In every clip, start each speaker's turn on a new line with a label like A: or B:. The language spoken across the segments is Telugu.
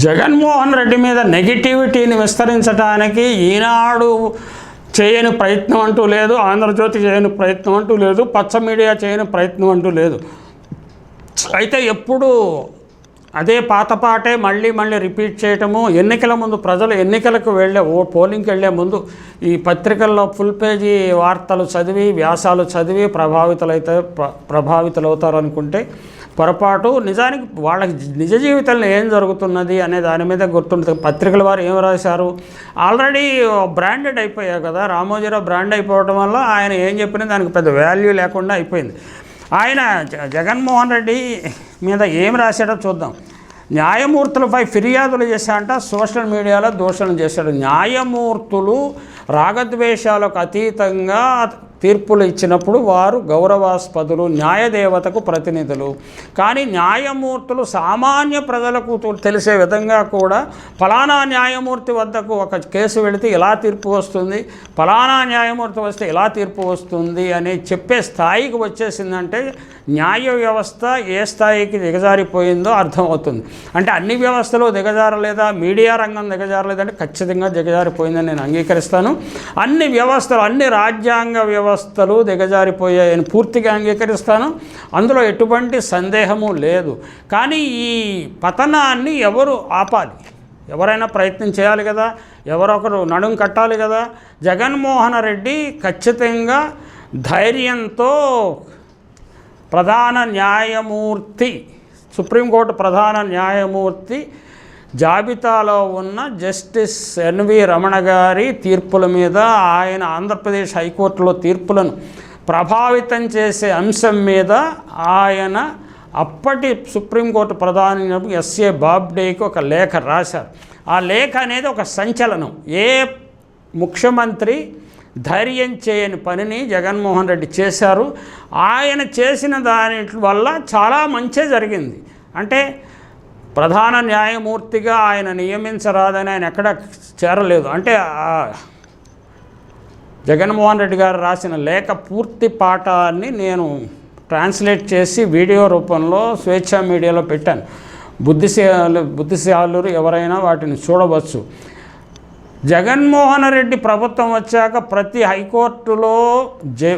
A: జగన్మోహన్ రెడ్డి మీద నెగిటివిటీని విస్తరించడానికి ఈనాడు చేయని ప్రయత్నం అంటూ లేదు ఆంధ్రజ్యోతి చేయని ప్రయత్నం అంటూ లేదు పచ్చ మీడియా చేయని ప్రయత్నం అంటూ లేదు. అయితే ఎప్పుడు అదే పాత పాటే మళ్ళీ మళ్ళీ రిపీట్ చేయటము ఎన్నికల ముందు ప్రజలు ఎన్నికలకు వెళ్ళే ఓ పోలింగ్కి వెళ్ళే ముందు ఈ పత్రికల్లో ఫుల్ పేజీ వార్తలు చదివి వ్యాసాలు చదివి ప్రభావితులైతే ప్ర- ప్రభావితులవుతారు అనుకుంటే పొరపాటు నిజానికి వాళ్ళకి నిజ జీవితంలో ఏం జరుగుతున్నది అనే దాని మీద గుర్తుంటుంది. పత్రికల వారు ఏం రాశారు? ఆల్రెడీ బ్రాండెడ్ అయిపోయారు కదా. రామోజీరావు బ్రాండ్ అయిపోవడం వల్ల ఆయన ఏం చెప్పినా దానికి పెద్ద వాల్యూ లేకుండా అయిపోయింది. ఆయన జగన్మోహన్ రెడ్డి మీద ఏం రాశాడో చూద్దాం. న్యాయమూర్తులపై ఫిర్యాదులు చేశాడంట సోషల్ మీడియాలో దూషణ చేశాడు. న్యాయమూర్తులు రాగద్వేషాలకు అతీతంగా తీర్పులు ఇచ్చినప్పుడు వారు గౌరవాస్పదులు న్యాయదేవతకు ప్రతినిధులు. కానీ న్యాయమూర్తులు సామాన్య ప్రజలకు తెలిసే విధంగా కూడా ఫలానా న్యాయమూర్తి వద్దకు ఒక కేసు వెళితే ఎలా తీర్పు వస్తుంది? ఫలానా న్యాయమూర్తి వస్తే ఎలా తీర్పు వస్తుంది? అని చెప్పే స్థాయికి వచ్చేసిందంటే న్యాయ వ్యవస్థ ఏ స్థాయికి దిగజారిపోయిందో అర్థమవుతుంది. అంటే అన్ని వ్యవస్థలు దిగజారలేదా? మీడియా రంగం దిగజారలేదంటే ఖచ్చితంగా దిగజారిపోయిందని నేను అంగీకరిస్తాను. అన్ని వ్యవస్థలు అన్ని రాజ్యాంగ వ్యవస్థ వ్యవస్థలు దిగజారిపోయాయని పూర్తిగా అంగీకరిస్తాను. అందులో ఎటువంటి సందేహము లేదు. కానీ ఈ పతనాన్ని ఎవరు ఆపాలి? ఎవరైనా ప్రయత్నం చేయాలి కదా? ఎవరొకరు నడుం కట్టాలి కదా? జగన్మోహన్ రెడ్డి ఖచ్చితంగా ధైర్యంతో ప్రధాన న్యాయమూర్తి సుప్రీంకోర్టు ప్రధాన న్యాయమూర్తి జాబితాలో ఉన్న జస్టిస్ ఎన్వి రమణ గారి తీర్పుల మీద ఆయన ఆంధ్రప్రదేశ్ హైకోర్టులో తీర్పులను ప్రభావితం చేసే అంశం మీద ఆయన అప్పటి సుప్రీంకోర్టు ప్రధాని ఎస్ఏ బాబ్డేకి ఒక లేఖ రాశారు. ఆ లేఖ అనేది ఒక సంచలనం. ఏ ముఖ్యమంత్రి ధైర్యం చేయని పనిని జగన్మోహన్ రెడ్డి చేశారు. ఆయన చేసిన దాని వల్ల చాలా మంచే జరిగింది. అంటే ప్రధాన న్యాయమూర్తిగా ఆయన నియమించరాదని ఆయన ఎక్కడ చేరలేదు. అంటే జగన్మోహన్ రెడ్డి గారు రాసిన లేఖ పూర్తి పాఠాన్ని నేను ట్రాన్స్లేట్ చేసి వీడియో రూపంలో స్వేచ్ఛ మీడియాలో పెట్టాను. బుద్ధిశాలు బుద్ధిశాలురు ఎవరైనా వాటిని చూడవచ్చు. జగన్మోహన్ రెడ్డి ప్రభుత్వం వచ్చాక ప్రతి హైకోర్టులో జె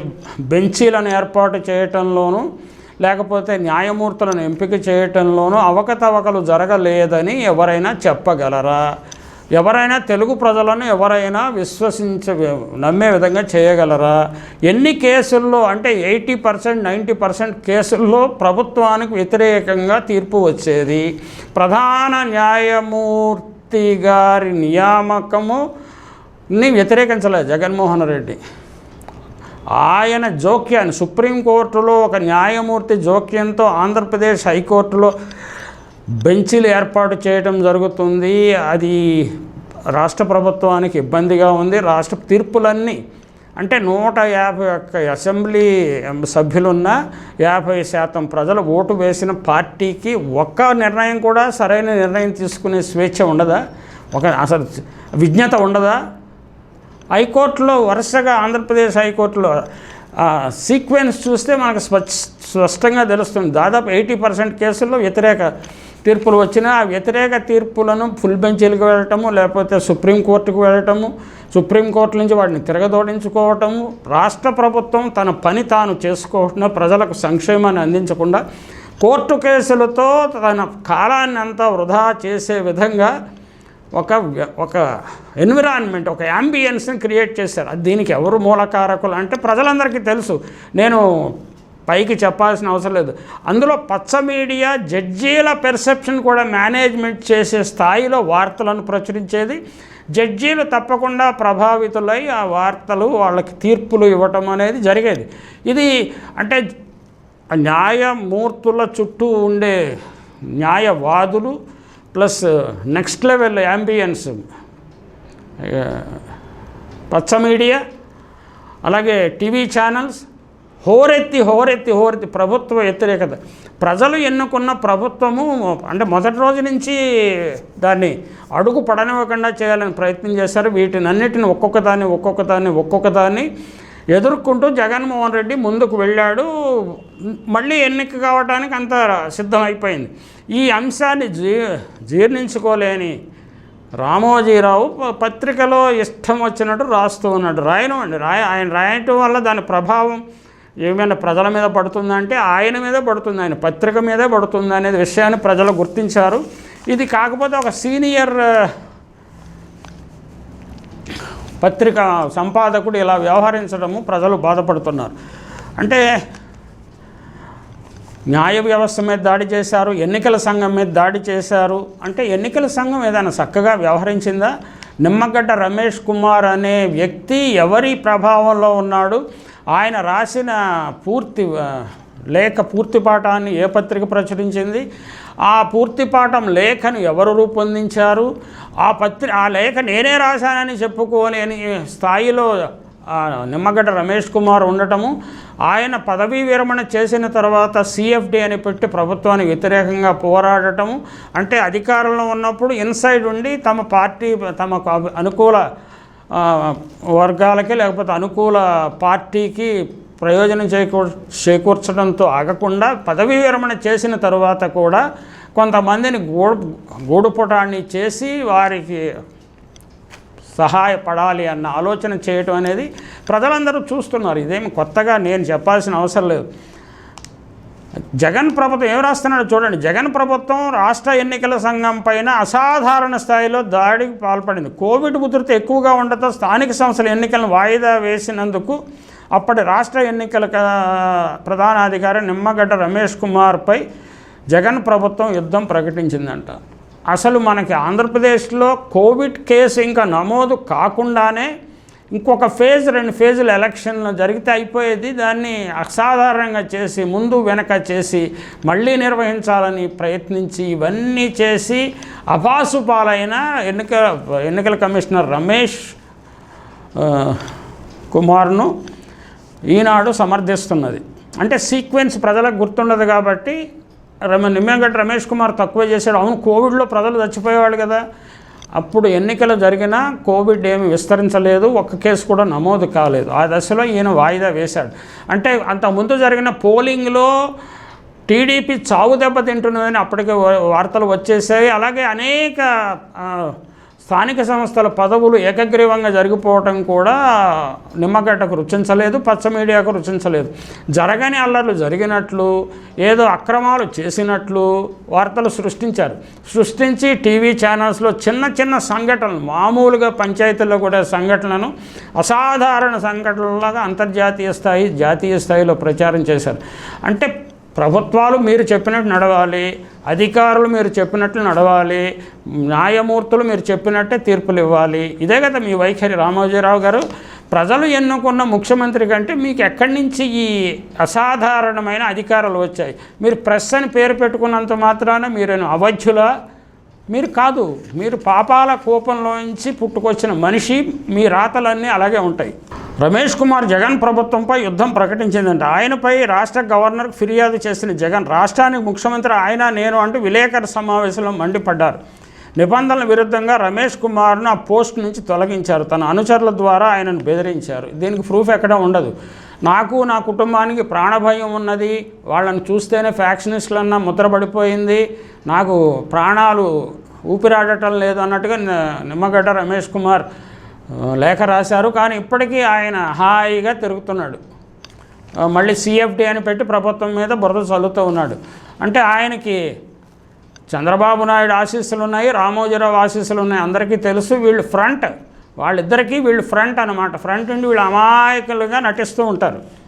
A: బెంచీలను ఏర్పాటు చేయటంలోనూ లేకపోతే న్యాయమూర్తులను ఎంపిక చేయటంలోనూ అవకతవకలు జరగలేదని ఎవరైనా చెప్పగలరా? ఎవరైనా తెలుగు ప్రజలను ఎవరైనా విశ్వసించ నమ్మే విధంగా చేయగలరా? ఎన్ని కేసుల్లో అంటే ఎయిటీ పర్సెంట్ నైంటీ పర్సెంట్ కేసుల్లో ప్రభుత్వానికి వ్యతిరేకంగా తీర్పు వచ్చేది? ప్రధాన న్యాయమూర్తి గారి నియామకముని వ్యతిరేకించలేదు జగన్మోహన్ రెడ్డి. ఆయన జోక్యాన్ని సుప్రీంకోర్టులో ఒక న్యాయమూర్తి జోక్యంతో ఆంధ్రప్రదేశ్ హైకోర్టులో బెంచీలు ఏర్పాటు చేయడం జరుగుతుంది. అది రాష్ట్ర ప్రభుత్వానికి ఇబ్బందిగా ఉంది. రాష్ట్ర తీర్పులన్నీ అంటే నూట యాభై ఒక్క అసెంబ్లీ సభ్యులున్న యాభై శాతం ప్రజలు ఓటు వేసిన పార్టీకి ఒక్క నిర్ణయం కూడా సరైన నిర్ణయం తీసుకునే స్వేచ్ఛ ఉండదా? ఒక అసలు విజ్ఞత ఉండదా? హైకోర్టులో వరుసగా ఆంధ్రప్రదేశ్ హైకోర్టులో సీక్వెన్స్ చూస్తే మనకు స్పష్టంగా తెలుస్తుంది. దాదాపు ఎయిటీ పర్సెంట్ కేసుల్లో వ్యతిరేక తీర్పులు వచ్చినా ఆ వ్యతిరేక తీర్పులను ఫుల్ బెంచీలకు వెళ్ళటము లేకపోతే సుప్రీంకోర్టుకు వెళ్ళటము సుప్రీంకోర్టు నుంచి వాటిని తిరగదోడించుకోవటము రాష్ట్ర ప్రభుత్వం తన పని తాను చేసుకోకుండా ప్రజలకు సంక్షేమాన్ని అందించకుండా కోర్టు కేసులతో తన కాలాన్ని అంతా వృధా చేసే విధంగా ఒక ఒక ఎన్విరాన్మెంట్ ఒక యాంబియన్స్ని క్రియేట్ చేశారు. అది దీనికి ఎవరు మూలకారకులు అంటే ప్రజలందరికీ తెలుసు. నేను పైకి చెప్పాల్సిన అవసరం లేదు. అందులో పచ్చ మీడియా జడ్జీల పెర్సెప్షన్ కూడా మేనేజ్మెంట్ చేసే స్థాయిలో వార్తలను ప్రచురించేది. జడ్జీలు తప్పకుండా ప్రభావితులై ఆ వార్తలు వాళ్ళకి తీర్పులు ఇవ్వటం అనేది జరిగేది. ఇది అంటే న్యాయమూర్తుల చుట్టూ ఉండే న్యాయవాదులు ప్లస్ నెక్స్ట్ లెవెల్ యాంబియన్స్ పచ్చ మీడియా అలాగే టీవీ ఛానల్స్ హోరెత్తి హోరెత్తి హోరెత్తి ప్రభుత్వ వ్యతిరేకత. ప్రజలు ఎన్నుకున్న ప్రభుత్వము అంటే మొదటి రోజు నుంచి దాన్ని అడుగు పడనివ్వకుండా చేయాలని ప్రయత్నం చేశారు. వీటినన్నిటిని ఒక్కొక్క దాన్ని ఒక్కొక్క దాన్ని ఒక్కొక్క దాన్ని ఎదుర్కొంటూ జగన్మోహన్ రెడ్డి ముందుకు వెళ్ళాడు. మళ్ళీ ఎన్నిక కావడానికి అంత సిద్ధమైపోయింది. ఈ అంశాన్ని జీ జీర్ణించుకోలేని రామోజీరావు పత్రికలో ఇష్టం వచ్చినట్టు రాస్తూ ఉన్నాడు. రాయనివ్వండి రాయ ఆయన రాయటం వల్ల దాని ప్రభావం ఏమైనా ప్రజల మీద పడుతుందంటే ఆయన మీదే పడుతుంది. ఆయన పత్రిక మీదే పడుతుంది అనేది విషయాన్ని ప్రజలు గుర్తించారు. ఇది కాకపోతే ఒక సీనియర్ పత్రిక సంపాదకుడు ఇలా వ్యవహరించడము ప్రజలు బాధపడుతున్నారు. అంటే న్యాయ వ్యవస్థ మీద దాడి చేశారు ఎన్నికల సంఘం మీద దాడి చేశారు. అంటే ఎన్నికల సంఘం ఏదైనా చక్కగా వ్యవహరించిందా? నిమ్మగడ్డ రమేష్ కుమార్ అనే వ్యక్తి ఎవరి ప్రభావంలో ఉన్నాడు? ఆయన రాసిన పూర్తి లేఖ పూర్తి పాఠాన్ని ఏ పత్రిక ప్రచురించింది? ఆ పూర్తి పాఠం లేఖను ఎవరు రూపొందించారు? ఆ పత్రి ఆ లేఖ నేనే రాశానని చెప్పుకోలేని స్థాయిలో నిమ్మగడ్డ రమేష్ కుమార్ ఉండటము ఆయన పదవీ విరమణ చేసిన తర్వాత సిఎఫ్డి అని పెట్టి ప్రభుత్వానికి వ్యతిరేకంగా పోరాడటము అంటే అధికారంలో ఉన్నప్పుడు ఇన్సైడ్ ఉండి తమ పార్టీ తమకు అనుకూల వర్గాలకి లేకపోతే అనుకూల పార్టీకి ప్రయోజనం చేకూర్ చేకూర్చడంతో ఆగకుండా పదవీ విరమణ చేసిన తరువాత కూడా కొంతమందిని గూడు గూడుపుటాన్ని చేసి వారికి సహాయపడాలి అన్న ఆలోచన చేయటం అనేది ప్రజలందరూ చూస్తున్నారు. ఇదేమి కొత్తగా నేను చెప్పాల్సిన అవసరం లేదు. జగన్ ప్రభుత్వం ఏం రాస్తున్నాడో చూడండి. జగన్ ప్రభుత్వం రాష్ట్ర ఎన్నికల సంఘం పైన అసాధారణ స్థాయిలో దాడికి పాల్పడింది. కోవిడ్ ఉధృతి ఎక్కువగా ఉండటంతో స్థానిక సంస్థల ఎన్నికలను వాయిదా వేసినందుకు అప్పటి రాష్ట్ర ఎన్నికల ప్రధానాధికారి నిమ్మగడ్డ రమేష్ కుమార్పై జగన్ ప్రభుత్వం యుద్ధం ప్రకటించిందంట. అసలు మనకి ఆంధ్రప్రదేశ్లో కోవిడ్ కేసు ఇంకా నమోదు కాకుండానే ఇంకొక ఫేజ్ రెండు ఫేజులు ఎలక్షన్లు జరిగితే అయిపోయేది. దాన్ని అసాధారణంగా చేసి ముందు వెనక చేసి మళ్ళీ నిర్వహించాలని ప్రయత్నించి ఇవన్నీ చేసి అభాసు పాలైన ఎన్నిక ఎన్నికల కమిషనర్ రమేష్ కుమార్ను ఈనాడు సమర్థిస్తున్నది. అంటే సీక్వెన్స్ ప్రజలకు గుర్తుండదు కాబట్టి రమ నిమ్మగడ్డ రమేష్ కుమార్ తక్కువ చేశాడు. అవును కోవిడ్లో ప్రజలు చచ్చిపోయేవాళ్ళు కదా. అప్పుడు ఎన్నికలు జరిగినా కోవిడ్ ఏమి విస్తరించలేదు. ఒక్క కేసు కూడా నమోదు కాలేదు. ఆ దశలో ఈయన వాయిదా వేశాడు. అంటే అంత ముందు జరిగిన పోలింగ్లో టీడీపీ చావు దెబ్బ తింటున్నదని అప్పటికే వార్తలు వచ్చేసాయి. అలాగే అనేక స్థానిక సంస్థల పదవులు ఏకగ్రీవంగా జరిగిపోవటం కూడా నిమ్మగడ్డకు రుచించలేదు పచ్చ మీడియాకు రుచించలేదు. జరగని అల్లర్లు జరిగినట్లు ఏదో అక్రమాలు చేసినట్లు వార్తలు సృష్టించారు. సృష్టించి టీవీ ఛానల్స్లో చిన్న చిన్న సంఘటనలు మామూలుగా పంచాయతీల్లో కూడా సంఘటనలను అసాధారణ సంఘటనలాగా అంతర్జాతీయ స్థాయి జాతీయ స్థాయిలో ప్రచారం చేశారు. అంటే ప్రభుత్వాలు మీరు చెప్పినట్టు నడవాలి అధికారులు మీరు చెప్పినట్లు నడవాలి న్యాయమూర్తులు మీరు చెప్పినట్టే తీర్పులు ఇవ్వాలి. ఇదే కదా మీ వైఖరి. రామోజీరావు గారు ప్రజలు ఎన్నుకున్న ముఖ్యమంత్రి కంటే మీకు ఎక్కడి నుంచి ఈ అసాధారణమైన అధికారాలు వచ్చాయి? మీరు ప్రెస్ అని పేరు పెట్టుకున్నంత మాత్రాన మీరు అవధ్యులా? మీరు కాదు మీరు పాపాల కోపంలోంచి పుట్టుకొచ్చిన మనిషి మీ రాతలన్నీ అలాగే ఉంటాయి. రమేష్ కుమార్ జగన్ ప్రభుత్వంపై యుద్ధం ప్రకటించిందంట. ఆయనపై రాష్ట్ర గవర్నర్కు ఫిర్యాదు చేసిన జగన్ రాష్ట్రానికి ముఖ్యమంత్రి ఆయన నేను అంటూ విలేకరుల సమావేశంలో మండిపడ్డారు. నిబంధనల విరుద్ధంగా రమేష్ కుమార్ను ఆ పోస్ట్ నుంచి తొలగించారు. తన అనుచరుల ద్వారా ఆయనను బెదిరించారు. దీనికి ప్రూఫ్ ఎక్కడ ఉండదు. నాకు నా కుటుంబానికి ప్రాణభయం ఉన్నది. వాళ్ళని చూస్తేనే ఫ్యాక్షనిస్టులన్నా ముద్రపడిపోయింది. నాకు ప్రాణాలు ఊపిరాడటం లేదు అన్నట్టుగా నిమ్మగడ్డ రమేష్ కుమార్ లేఖ రాశారు. కానీ ఇప్పటికీ ఆయన హాయిగా తిరుగుతున్నాడు. మళ్ళీ సిఎఫ్డి అని పెట్టి ప్రభుత్వం మీద బురద చల్లుతూ ఉన్నాడు. అంటే ఆయనకి చంద్రబాబు నాయుడు ఆశీస్సులు ఉన్నాయి రామోజీరావు ఆశీస్సులు ఉన్నాయి అందరికీ తెలుసు వీళ్ళు ఫ్రంట్. వాళ్ళిద్దరికీ వీళ్ళు ఫ్రంట్ అనమాట ఫ్రంట్ నుండి వీళ్ళు అమాయకులుగా నటిస్తూ ఉంటారు.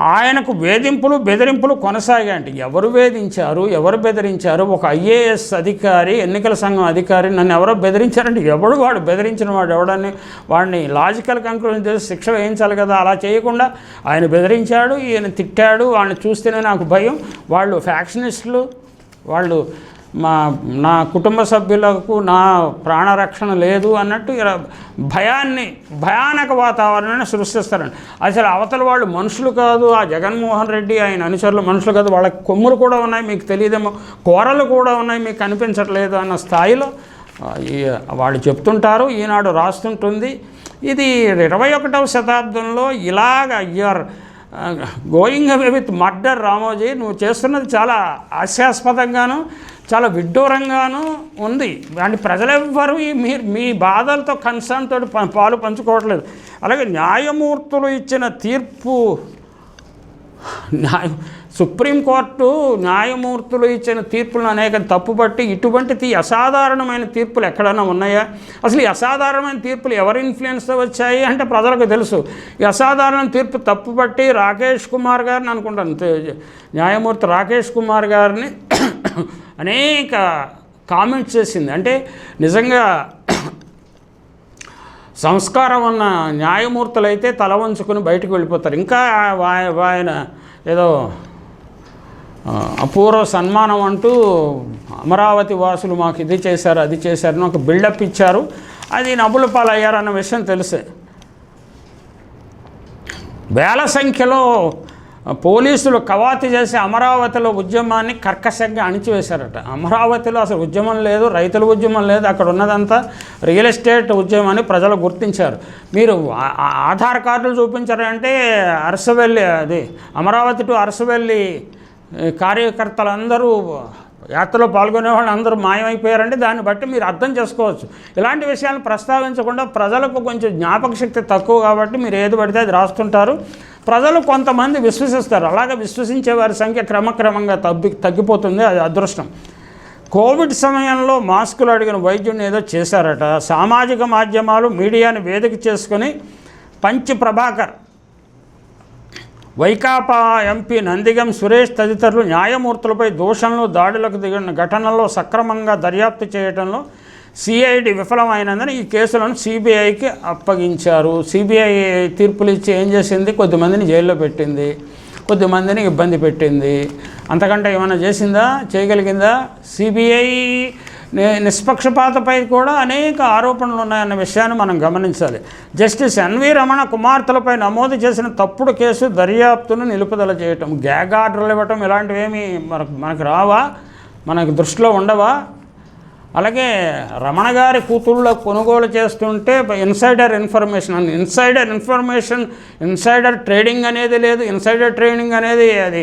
A: ఆయనకు వేధింపులు బెదిరింపులు కొనసాగాయంట ఎవరు వేధించారు ఎవరు బెదిరించారు? ఒక ఐఏఎస్ అధికారి ఎన్నికల సంఘం అధికారి నన్ను ఎవరో బెదిరించారంటే ఎవడు వాడు? బెదిరించిన వాడు ఎవడని వాడిని లాజికల్ కంక్లూజన్ చేసి శిక్ష వేయించాలి కదా అలా చేయకుండా ఆయన బెదిరించాడు ఈయన తిట్టాడు వాళ్ళని చూస్తేనే నాకు భయం. వాళ్ళు ఫ్యాక్షనిస్టులు వాళ్ళు మా నా కుటుంబ సభ్యులకు నా ప్రాణరక్షణ లేదు అన్నట్టు ఇలా భయాన్ని భయానక వాతావరణాన్ని సృష్టిస్తారండి. అసలు అవతల వాళ్ళు మనుషులు కాదు ఆ జగన్మోహన్ రెడ్డి ఆయన అనుచరులు మనుషులు కాదు వాళ్ళ కొమ్ములు కూడా ఉన్నాయి మీకు తెలియదేమో కూరలు కూడా ఉన్నాయి మీకు కనిపించట్లేదు అన్న స్థాయిలో. వాళ్ళు చెప్తుంటారు ఈనాడు రాస్తుంటుంది. ఇది ఇరవై ఒకటవ శతాబ్దంలో ఇలాగ you're going away with murder Ramoji నువ్వు చేస్తున్నది చాలా హాస్యాస్పదంగాను. చాలా విడ్డూరంగానూ ఉంది. అంటే ప్రజలెవ్వరూ మీ మీ బాధలతో కన్సర్న్ తోటి ప- పాలు పంచుకోవట్లేదు. అలాగే న్యాయమూర్తులు ఇచ్చిన తీర్పు న్యాయ సుప్రీంకోర్టు న్యాయమూర్తులు ఇచ్చిన తీర్పులను అనేక తప్పుబట్టి ఇటువంటి తీ అసాధారణమైన తీర్పులు ఎక్కడైనా ఉన్నాయా? అసలు ఈ అసాధారణమైన తీర్పులు ఎవరి ఇన్ఫ్లుయెన్స్తో వచ్చాయి అంటే ప్రజలకు తెలుసు. ఈ అసాధారణ తీర్పు తప్పుపట్టి రాకేష్ కుమార్ గారిని అనుకుంటాను. న్యాయమూర్తి రాకేష్ కుమార్ గారిని అనేక కామెంట్స్ చేసింది. అంటే నిజంగా సంస్కారం ఉన్న న్యాయమూర్తులు అయితే తల వంచుకొని బయటకు వెళ్ళిపోతారు. ఇంకా వా- ఆయన ఏదో అపూర్వ సన్మానం అంటూ అమరావతి వాసులు మాకు ఇది చేశారు అది చేశారు అని ఒక బిల్డప్ ఇచ్చారు. అది నవ్వుల పాలయ్యారన్న విషయం తెలుసే. వేల సంఖ్యలో పోలీసులు కవాతు చేసి అమరావతిలో ఉద్యమాన్ని కర్కశంగా అణిచివేశారట. అమరావతిలో అసలు ఉద్యమం లేదు రైతుల ఉద్యమం లేదు అక్కడ ఉన్నదంతా రియల్ ఎస్టేట్ ఉద్యమాన్ని ప్రజలు గుర్తించారు. మీరు ఆధార్ కార్డులు చూపించారంటే అరసవెల్లి అది అమరావతి టు అరసవెల్లి కార్యకర్తలందరూ యాత్రలో పాల్గొనే వాళ్ళు అందరూ మాయమైపోయారంటే దాన్ని బట్టి మీరు అర్థం చేసుకోవచ్చు. ఇలాంటి విషయాలను ప్రస్తావించకుండా ప్రజలకు కొంచెం జ్ఞాపక శక్తి తక్కువ కాబట్టి మీరు ఏది పడితే అది రాస్తుంటారు. ప్రజలు కొంతమంది విశ్వసిస్తారు. అలాగే విశ్వసించే వారి సంఖ్య క్రమక్రమంగా తగ్గి తగ్గిపోతుంది. అది అదృష్టం. కోవిడ్ సమయంలో మాస్కులు అడిగిన వైద్యుని ఏదో చేశారట. సామాజిక మాధ్యమాలు మీడియాని వేదిక చేసుకొని పంచి ప్రభాకర్ వైకాపా ఎంపీ నందిగం సురేష్ తదితరులు న్యాయమూర్తులపై దూషణలు దాడులకు దిగిన ఘటనల్లో సక్రమంగా దర్యాప్తు చేయడంలో సిఐడి విఫలమైనందున ఈ కేసులను సిబిఐకి అప్పగించారు. సిబిఐ తీర్పులు ఇచ్చి ఏం చేసింది? కొద్దిమందిని జైల్లో పెట్టింది. కొద్దిమందిని ఇబ్బంది పెట్టింది. అంతకంటే ఏమైనా చేసిందా? చేయగలిగిందా? సిబిఐ నిష్పక్షపాతపై కూడా అనేక ఆరోపణలు ఉన్నాయన్న విషయాన్ని మనం గమనించాలి. జస్టిస్ ఎన్వి రమణ కుమార్తెలపై నమోదు చేసిన తప్పుడు కేసు దర్యాప్తును నిలుపుదల చేయటం గ్యాగ్ ఆర్డర్లు ఇవ్వటం ఇలాంటివేమీ మనకు మనకు రావా? మనకు దృష్టిలో ఉండవా? అలాగే రమణ గారి కూతుళ్ళ కొనుగోలు చేస్తుంటే ఇన్సైడర్ ఇన్ఫర్మేషన్ అని ఇన్సైడర్ ఇన్ఫర్మేషన్ ఇన్సైడర్ ట్రేడింగ్ అనేది లేదు ఇన్సైడర్ ట్రేడింగ్ అనేది అది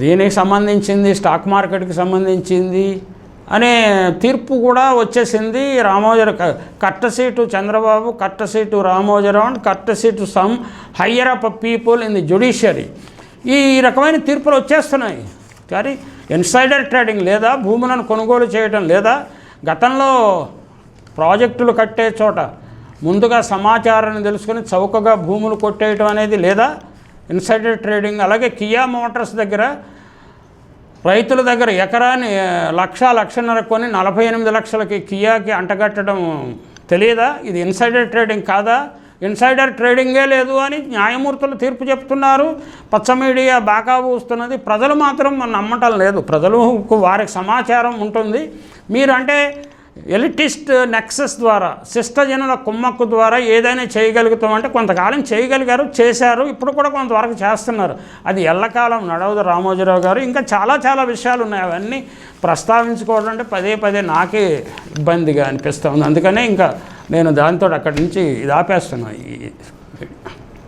A: దీనికి సంబంధించింది స్టాక్ మార్కెట్కి సంబంధించింది అనే తీర్పు కూడా వచ్చేసింది. రామోజర కట్ట సీటు చంద్రబాబు కట్ట సీటు రామోజరావు అండ్ కట్ట seat some higher up people in the judiciary ఈ రకమైన తీర్పులు వచ్చేస్తున్నాయి. కానీ ఇన్సైడర్ ట్రేడింగ్ లేదా భూములను కొనుగోలు చేయటం లేదా గతంలో ప్రాజెక్టులు కట్టే చోట ముందుగా సమాచారాన్ని తెలుసుకొని చౌకగా భూములు కొట్టేయటం అనేది లేదా ఇన్సైడర్ ట్రేడింగ్ అలాగే కియా మోటార్స్ దగ్గర రైతుల దగ్గర ఎకరాన్ని లక్ష లక్షన్నర కొని నలభై ఎనిమిది లక్షలకి కియాకి అంటగట్టడం తెలియదా ఇది ఇన్సైడర్ ట్రేడింగ్ కాదా? ఇన్సైడర్ ట్రేడింగే లేదు అని న్యాయమూర్తులు తీర్పు చెప్తున్నారు. పచ్చ మీడియా బాగా ఊస్తున్నది. ప్రజలు మాత్రం నమ్మటం లేదు. ప్రజలకు వారికి సమాచారం ఉంటుంది. మీరంటే ఎలిటిస్ట్ నెక్సెస్ ద్వారా శిష్టజనుల కుమ్మక్కు ద్వారా ఏదైనా చేయగలుగుతామంటే కొంతకాలం చేయగలిగారు చేశారు ఇప్పుడు కూడా కొంతవరకు చేస్తున్నారు. అది ఎల్లకాలం నడవదు రామోజీరావు గారు. ఇంకా చాలా చాలా విషయాలు ఉన్నాయి. అవన్నీ ప్రస్తావించుకోవడం అంటే పదే పదే నాకే ఇబ్బందిగా అనిపిస్తుంది అందుకనే ఇంకా నేను దాంతో అక్కడి నుంచి ఇది ఆపేస్తున్నాను. ఈ